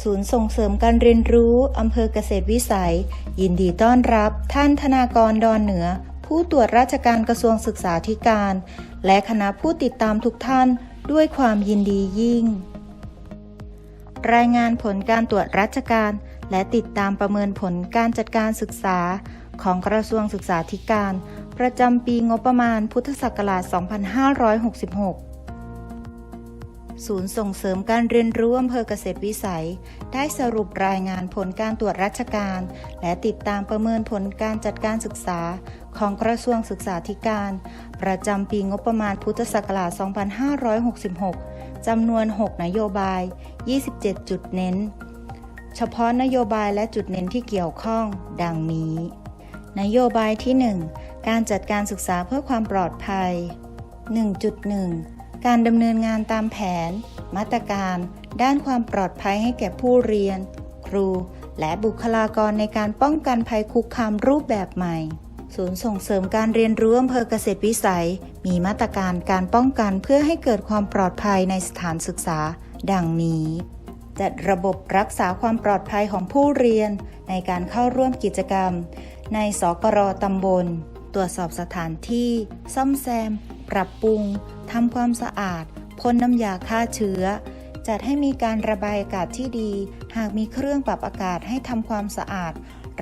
ศูนย์ส่งเสริมการเรียนรู้อำเภอเกษตรวิสัย ยินดีต้อนรับท่านธนากรดอนเหนือ ผู้ตรวจราชการกระทรวงศึกษาธิการ และคณะผู้ติดตามทุกท่านด้วยความยินดียิ่ง รายงานผลการตรวจราชการ และติดตามประเมินผลการจัดการศึกษา ของกระทรวงศึกษาธิการ ประจำปีงบประมาณพุทธศักราช 2566 ศูนย์ส่งเสริมการเรียนรู้อำเภอเกษตรวิสัย ได้สรุปรายงานผลการตรวจราชการ และติดตามประเมินผลการจัดการศึกษา ของกระทรวงศึกษาธิการ ประจำปีงบประมาณพุทธศักราช 2566 จำนวน 6 นโยบาย 27 จุดเน้น เฉพาะนโยบายและจุดเน้นที่เกี่ยวข้อง ดังนี้ นโยบายที่ 1 การจัดการศึกษาเพื่อความปลอดภัย 1.1 การดำเนินงานตามแผน มาตรการ ด้านความปลอดภัยให้แก่ผู้เรียน ครู และบุคลากรในการป้องกันภัยคุกคามรูปแบบใหม่ ศูนย์ส่งเสริมการเรียนรู้อำเภอเกษตรวิสัย มีมาตรการการป้องกันเพื่อให้เกิดความปลอดภัยในสถานศึกษา ดังนี้จัดระบบรักษาความปลอดภัยของผู้เรียน ในการเข้าร่วมกิจกรรม ในสกรตำบล ตรวจสอบสถานที่ ซ่อมแซม ปรับปรุงทำความสะอาดพ่นน้ำยาฆ่าเชื้อ จัดให้มีการระบายอากาศที่ดี หากมีเครื่องปรับอากาศให้ทำความสะอาด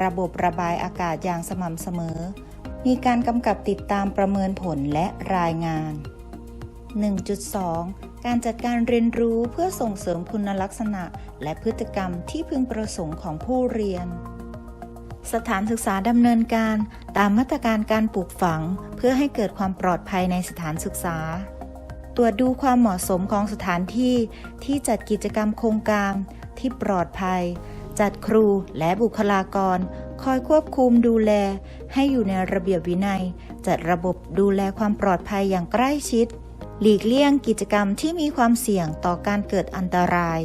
ระบบระบายอากาศอย่างสม่ำเสมอ มีการกำกับติดตามประเมินผลและรายงาน 1.2การจัดการเรียนรู้เพื่อส่งเสริมคุณลักษณะ และพฤติกรรมที่พึงประสงค์ของผู้เรียน สถานศึกษาดำเนินการตามมาตรการการปลูกฝัง เพื่อให้เกิดความปลอดภัยในสถานศึกษา ตรวจดูความเหมาะสมของสถานที่ที่จัดกิจกรรมโครงการที่ปลอดภัย จัดครูและบุคลากร คอยควบคุมดูแล ให้อยู่ในระเบียบวินัย จัดระบบดูแลความปลอดภัยอย่างใกล้ชิด หลีกเลี่ยงกิจกรรมที่มีความเสี่ยงต่อการเกิดอันตราย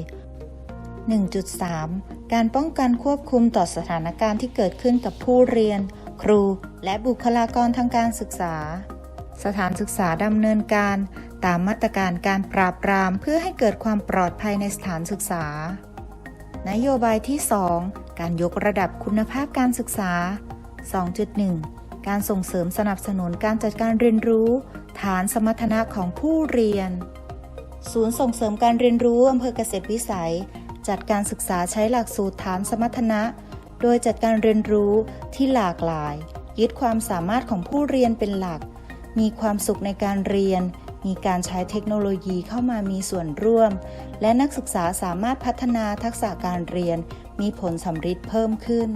1.3 การป้องกันควบคุมต่อสถานการณ์ที่เกิดขึ้นกับผู้เรียน ครู และบุคลากรทางการศึกษา สถานศึกษาดำเนินการตามมาตรการการปราบปรามเพื่อให้เกิดความปลอดภัยในสถานศึกษา นโยบายที่ 2 การยกระดับคุณภาพการศึกษา 2.1 การส่งเสริมสนับสนุนการจัดการเรียนรู้ ฐานสมรรถนะของผู้เรียนศูนย์ส่งเสริมการเรียนรู้อำเภอเกษตรวิสัย จัดการศึกษาใช้หลักสูตรฐานสมรรถนะ โดยจัดการเรียนรู้ที่หลากหลาย ยึดความสามารถของผู้เรียนเป็นหลัก มีความสุขในการเรียน มีการใช้เทคโนโลยีเข้ามามีส่วนร่วม และนักศึกษาสามารถพัฒนาทักษะการเรียน มีผลสำฤทธิ์เพิ่มขึ้น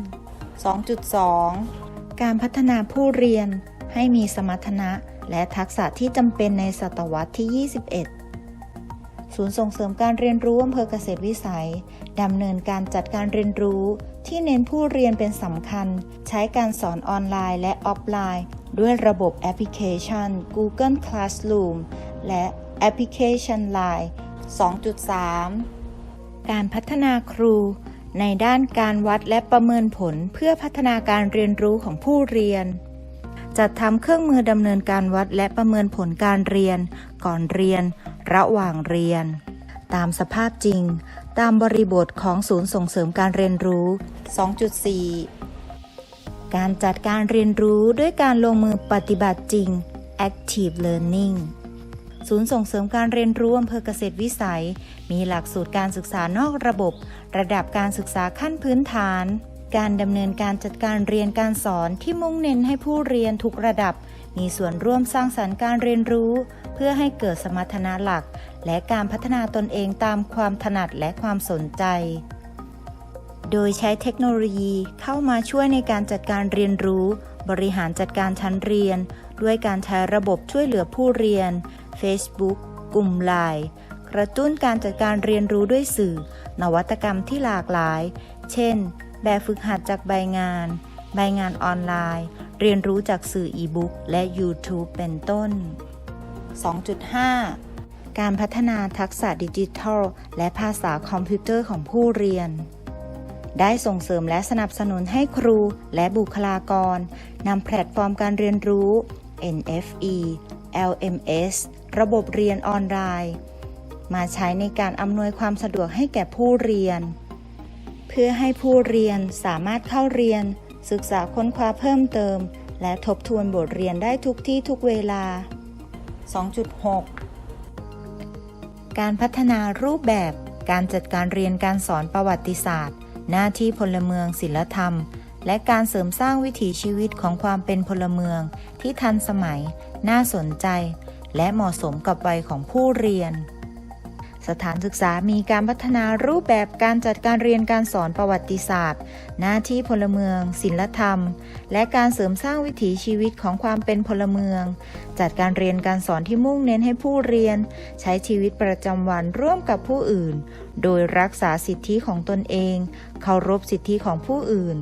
2.2 การพัฒนาผู้เรียนให้มีสมรรถนะและทักษะที่จำเป็นในศตวรรษที่ 21 ศูนย์ส่งเสริมการเรียนรู้อำเภอเกษตรวิสัยดำเนินการจัดการเรียนรู้ ที่เน้นผู้เรียนเป็นสำคัญ ใช้การสอนออนไลน์และออฟไลน์ ด้วยระบบแอปพลิเคชัน Google Classroom และแอปพลิเคชัน Line 2.3 การพัฒนาครู ในด้านการวัดและประเมินผลเพื่อพัฒนาการเรียนรู้ของผู้เรียน จัดทำเครื่องมือดำเนินการวัดและประเมินผลการเรียน ก่อนเรียน ระหว่างเรียน ตามสภาพจริง ตามบริบทของศูนย์ส่งเสริมการเรียนรู้ 2.4 การจัดการเรียนรู้ด้วยการลงมือปฏิบัติจริง active learning ศูนย์ส่งเสริมการเรียนรู้อำเภอเกษตรวิสัย มีหลักสูตรการศึกษานอกระบบ ระดับการศึกษาขั้นพื้นฐาน การดำเนินการจัดการเรียนการสอนที่มุ่งเน้นให้ผู้เรียนทุกระดับ มีส่วนร่วมสร้างสรรค์การเรียนรู้ เพื่อให้เกิดสมรรถนะหลัก และการพัฒนาตนเองตามความถนัดและความสนใจ โดยใช้เทคโนโลยีเข้ามาช่วยในการจัดการเรียนรู้ บริหารจัดการชั้นเรียน ด้วยการใช้ระบบช่วยเหลือผู้เรียน Facebook กลุ่มไลน์กระตุ้นการจัดการเรียนรู้ด้วยสื่อ นวัตกรรมที่หลากหลาย เช่น แบบฝึกหัดจากใบงาน ใบงานออนไลน์ เรียนรู้จากสื่ออีบุ๊กและ YouTube เป็นต้น 2.5 การพัฒนาทักษะดิจิทัล และภาษาคอมพิวเตอร์ของผู้เรียน ได้ส่งเสริมและสนับสนุนให้ครูและบุคลากรนำแพลตฟอร์มการเรียนรู้ NFE LMS ระบบเรียนออนไลน์ มาใช้ในการอำนวยความสะดวกให้แก่ผู้เรียน เพื่อให้ผู้เรียนสามารถเข้าเรียน ศึกษาค้นคว้าเพิ่มเติม และทบทวนบทเรียนได้ทุกที่ทุกเวลา 2.6 การพัฒนารูปแบบการจัดการเรียนการสอนประวัติศาสตร์ หน้าที่พลเมืองศิลธรรม และการเสริมสร้างวิถีชีวิตของความเป็นพลเมือง ที่ทันสมัย น่าสนใจ และเหมาะสมกับวัยของผู้เรียน สถานศึกษามีการพัฒนารูปแบบการจัดการเรียนการสอนประวัติศาสตร์ หน้าที่พลเมือง ศิลธรรม และการเสริมสร้างวิถีชีวิตของความเป็นพลเมือง จัดการเรียนการสอนที่มุ่งเน้นให้ผู้เรียน ใช้ชีวิตประจำวันร่วมกับผู้อื่น โดยรักษาสิทธิของตนเอง เคารพสิทธิของผู้อื่น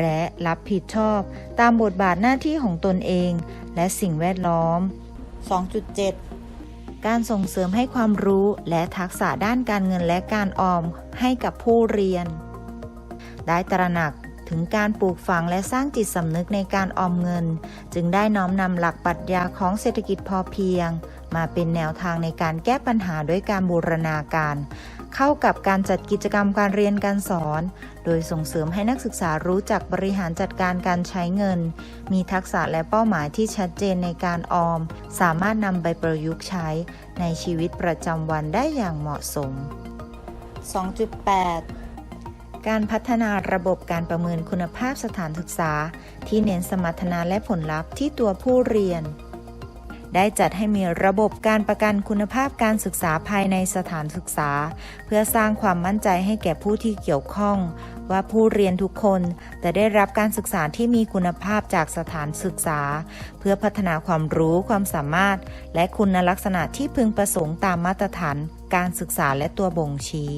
และรับผิดชอบ ตามบทบาทหน้าที่ของตนเอง และสิ่งแวดล้อม 2.7 การส่งเสริมให้ความรู้และทักษะด้านการเงินและการออมให้กับผู้เรียน ได้ตระหนักถึงการปลูกฝังและสร้างจิตสำนึกในการออมเงิน จึงได้น้อมนำหลักปรัชญาของเศรษฐกิจพอเพียง มาเป็นแนวทางในการแก้ปัญหาด้วยการบูรณาการ เข้ากับการจัดกิจกรรมการเรียนการสอน โดยส่งเสริมให้นักศึกษารู้จักบริหารจัดการการใช้เงิน มีทักษะและเป้าหมายที่ชัดเจนในการออม สามารถนำไปประยุกต์ใช้ในชีวิตประจำวันได้อย่างเหมาะสม 2.8การพัฒนาระบบการประเมินคุณภาพสถานศึกษา ที่เน้นสมรรถนะและผลลัพธ์ที่ตัวผู้เรียน ได้จัดให้มีระบบการประกันคุณภาพการศึกษาภายในสถานศึกษา เพื่อสร้างความมั่นใจให้แก่ผู้ที่เกี่ยวข้อง ว่าผู้เรียนทุกคนจะได้รับการศึกษาที่มีคุณภาพจากสถานศึกษา เพื่อพัฒนาความรู้ความสามารถ และคุณลักษณะที่พึงประสงค์ตามมาตรฐาน การศึกษาและตัวบ่งชี้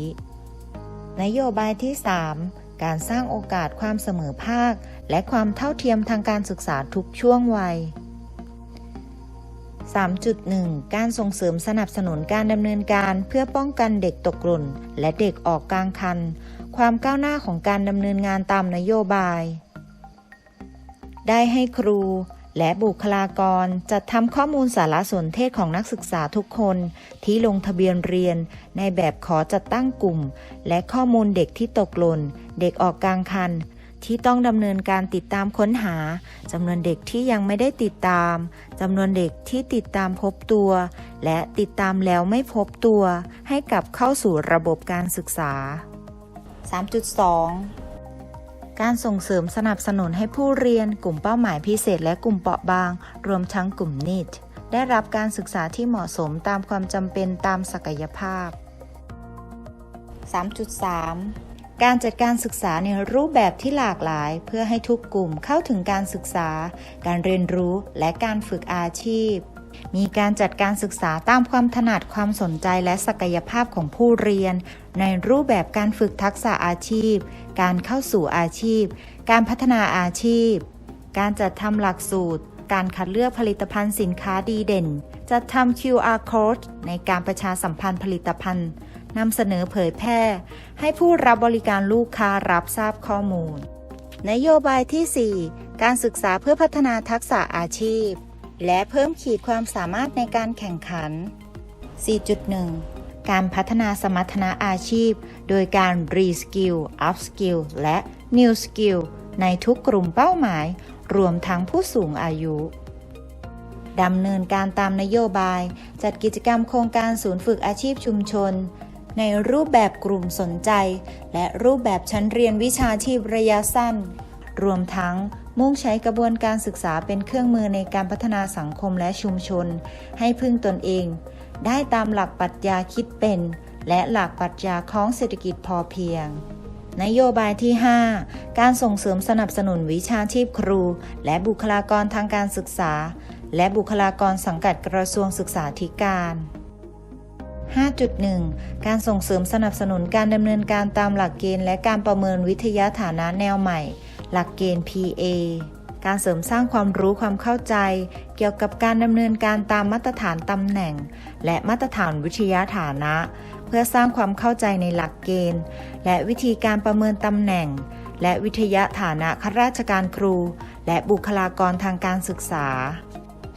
นโยบายที่ 3การสร้างโอกาสความเสมอภาค และความเท่าเทียมทางการศึกษาทุกช่วงวัย 3.1 การส่งเสริมสนับสนุนการดำเนินการเพื่อป้องกันเด็กตกหล่นและเด็กออกกลางคัน ความก้าวหน้าของการดำเนินงานตามนโยบาย ได้ให้ครูและบุคลากรจัดทำข้อมูลสารสนเทศของนักศึกษาทุกคนที่ลงทะเบียนเรียน ในแบบขอจัดตั้งกลุ่ม และข้อมูลเด็กที่ตกหล่น เด็กออกกลางคัน ที่ต้องดำเนินการติดตามค้นหาจำนวนเด็กที่ยังไม่ได้ติดตามจำนวนเด็กที่ติดตามพบตัว และติดตามแล้วไม่พบตัว ให้กลับเข้าสู่ระบบการศึกษา 3.2 การส่งเสริมสนับสนุนให้ผู้เรียนกลุ่มเป้าหมายพิเศษและกลุ่มเปราะบาง รวมทั้งกลุ่มนิดได้รับการศึกษาที่เหมาะสมตามความจำเป็นตามศักยภาพ 3.3 การจัดการศึกษาในรูปแบบที่หลากหลาย เพื่อให้ทุกกลุ่มเข้าถึงการศึกษา การเรียนรู้และการฝึกอาชีพ มีการจัดการศึกษาตามความถนัดความสนใจและศักยภาพของผู้เรียน ในรูปแบบการฝึกทักษะอาชีพ การเข้าสู่อาชีพ การพัฒนาอาชีพ การจัดทำหลักสูตร การคัดเลือกผลิตภัณฑ์สินค้าดีเด่น จัดทำ QR code ในการประชาสัมพันธ์ผลิตภัณฑ์ นำเสนอเผยแพร่ ให้ผู้รับบริการลูกค้ารับทราบข้อมูล นโยบายที่ 4 การศึกษาเพื่อพัฒนาทักษะอาชีพ และเพิ่มขีดความสามารถในการแข่งขัน 4.1 การพัฒนาสมรรถนะอาชีพ โดยการ Reskill Upskill และ New Skill ในทุกกลุ่มเป้าหมาย รวมทั้งผู้สูงอายุดำเนินการตามนโยบาย จัดกิจกรรมโครงการศูนย์ฝึกอาชีพชุมชน ในรูปแบบกลุ่มสนใจ และรูปแบบชั้นเรียนวิชาชีพระยะสั้น รวมทั้งมุ่งใช้กระบวนการศึกษาเป็นเครื่องมือในการพัฒนาสังคมและชุมชน ให้พึ่งตนเอง ได้ตามหลักปรัชญาคิดเป็น และหลักปรัชญาของเศรษฐกิจพอเพียงนโยบายที่ 5 การส่งเสริมสนับสนุนวิชาชีพครู และบุคลากรทางการศึกษา และบุคลากรสังกัดกระทรวงศึกษาธิการ 5.1 การส่งเสริมสนับสนุนการดำเนินการตามหลักเกณฑ์และการประเมินวิทยาฐานะแนวใหม่ หลักเกณฑ์ PA การเสริมสร้างความรู้ความเข้าใจ เกี่ยวกับการดำเนินการตามมาตรฐานตำแหน่ง และมาตรฐานวิทยาฐานะ เพื่อสร้างความเข้าใจในหลักเกณฑ์ และวิธีการประเมินตำแหน่ง และวิทยาฐานะข้าราชการครู และบุคลากรทางการศึกษา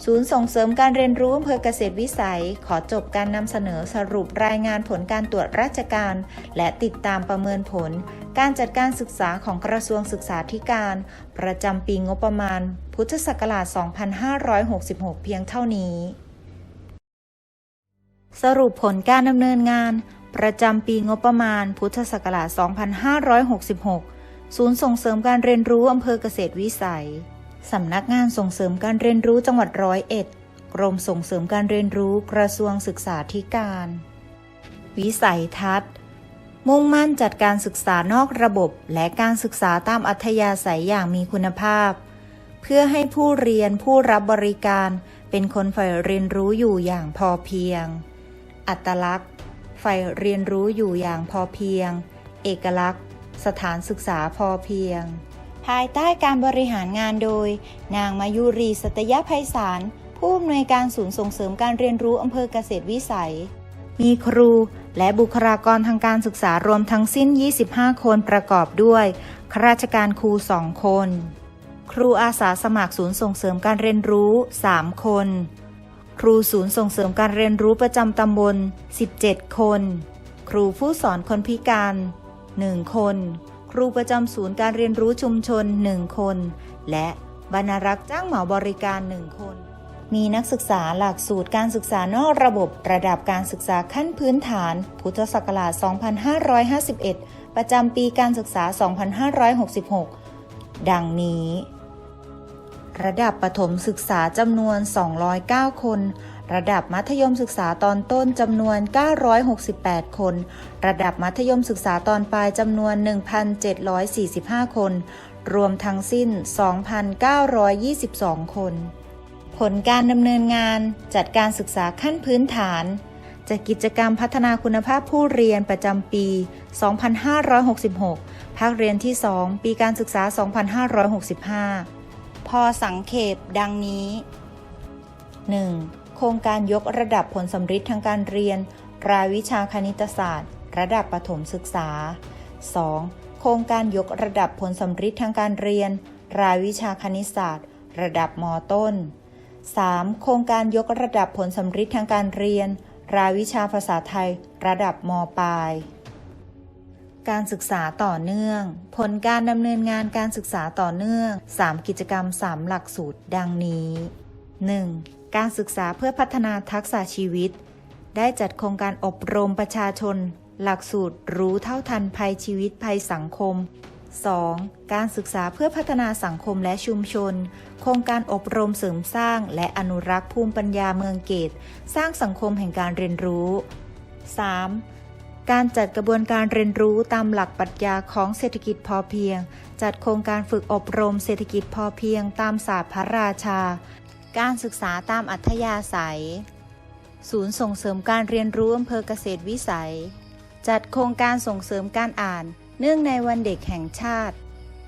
ศูนย์ส่งเสริมการเรียนรู้อำเภอเกษตรวิสัย ขอจบการนำเสนอสรุปรายงานผลการตรวจราชการ และติดตามประเมินผล การจัดการศึกษาของกระทรวงศึกษาธิการ ประจำปีงบประมาณ พุทธศักราช 2566 เพียงเท่านี้ สรุปผลการดำเนินงาน ประจำปีงบประมาณ พุทธศักราช 2566 ศูนย์ส่งเสริมการเรียนรู้อำเภอเกษตรวิสัย สำนักงานส่งเสริมการเรียนรู้จังหวัดร้อยเอ็ด กรมส่งเสริมการเรียนรู้กระทรวงศึกษาธิการ วิสัยทัศน์ มุ่งมั่นจัดการศึกษานอกระบบ และการศึกษาตามอัธยาศัยอย่างมีคุณภาพ เพื่อให้ผู้เรียนผู้รับบริการ เป็นคนใฝ่เรียนรู้อยู่อย่างพอเพียง อัตลักษณ์ใฝ่เรียนรู้อยู่อย่างพอเพียง เอกลักษณ์ สถานศึกษาพอเพียง ภายใต้การบริหารงานโดย นางมายุรีสัตยภัยสาร ผู้อำนวยการศูนย์ส่งเสริมการเรียนรู้อำเภอเกษตรวิสัย มีครูและบุคลากรทางการศึกษารวมทั้งสิ้น 25 คนประกอบด้วยข้าราชการครู 2 คน ครูอาสาสมัครศูนย์ส่งเสริมการเรียนรู้ 3 คน ครูศูนย์ส่งเสริมการเรียนรู้ประจำตำบล 17 คน ครูผู้สอนคนพิการ 1 คน ครูประจำศูนย์การเรียนรู้ชุมชน 1 คน และบรรณารักษ์จ้างเหมาบริการ 1 คน มีนักศึกษาหลักสูตรการศึกษานอกระบบระดับการศึกษาขั้นพื้นฐาน พุทธศักราช 2551 ประจำปีการศึกษา 2566 ดังนี้ ระดับประถมศึกษาจำนวน 209 คน ระดับมัธยมศึกษาตอนต้นจำนวน 968 คน ระดับมัธยมศึกษาตอนปลายจำนวน 1,745 คน รวมทั้งสิ้น 2,922 คน ผลการดำเนินงานจัดการศึกษาขั้นพื้นฐานจัดกิจกรรมพัฒนาคุณภาพผู้เรียนประจำปี 2566 ภาคเรียนที่ 2 ปีการศึกษา 2565 พอสังเขปดังนี้ 1. โครงการยกระดับผลสำฤทธิ์ทางการเรียน รายวิชาคณิตศาสตร์ ระดับประถมศึกษา 2. โครงการยกระดับผลสำฤทธิ์ทางการเรียน รายวิชาคณิตศาสตร์ ระดับมต้น 3. โครงการยกระดับผลสำฤทธิ์ทางการเรียน รายวิชาภาษาไทย ระดับมปลายการศึกษาต่อเนื่อง ผลการดำเนินงานการศึกษาต่อเนื่อง 3 กิจกรรม 3 หลักสูตร ดังนี้ 1. การศึกษาเพื่อพัฒนาทักษะชีวิต ได้จัดโครงการอบรมประชาชน หลักสูตรรู้เท่าทันภัยชีวิตภัยสังคม 2. การศึกษาเพื่อพัฒนาสังคมและชุมชน โครงการอบรมเสริมสร้าง และอนุรักษ์ภูมิปัญญาเมืองเกต สร้างสังคมแห่งการเรียนรู้ 3. การจัดกระบวนการเรียนรู้ตามหลักปรัชญาของเศรษฐกิจพอเพียง จัดโครงการฝึกอบรมเศรษฐกิจพอเพียงตามศาสตร์พระราชา การศึกษาตามอัธยาศัย ศูนย์ส่งเสริมการเรียนรู้อำเภอเกษตรวิสัย จัดโครงการส่งเสริมการอ่าน เนื่องในวันเด็กแห่งชาติ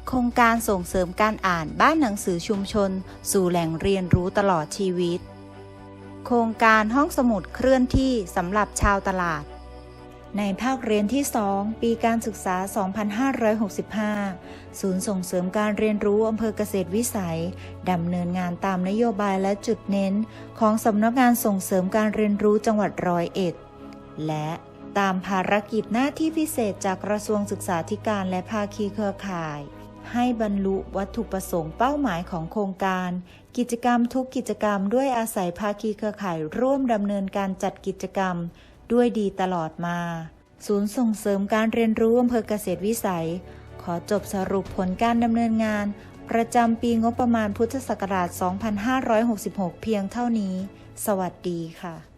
โครงการส่งเสริมการอ่านบ้านหนังสือชุมชน สู่แหล่งเรียนรู้ตลอดชีวิต โครงการห้องสมุดเคลื่อนที่สำหรับชาวตลาด ในภาคเรียนที่ 2 ปีการศึกษา 2565 ศูนย์ส่งเสริมการเรียนรู้อำเภอเกษตรวิสัย ดำเนินงานตามนโยบายและจุดเน้น ของสำนักงานส่งเสริมการเรียนรู้จังหวัดร้อยเอ็ด และตามภารกิจหน้าที่พิเศษจากกระทรวงศึกษาธิการและภาคีเครือข่าย ให้บรรลุวัตถุประสงค์เป้าหมายของโครงการ กิจกรรมทุกกิจกรรมด้วยอาศัยภาคีเครือข่ายร่วมดำเนินการจัดกิจกรรม ด้วยดีตลอดมา ศูนย์ส่งเสริมการเรียนรู้อำเภอเกษตรวิสัย ขอจบสรุปผลการดำเนินงาน ประจำปีงบประมาณพุทธศักราช 2566 เพียงเท่านี้ สวัสดีค่ะ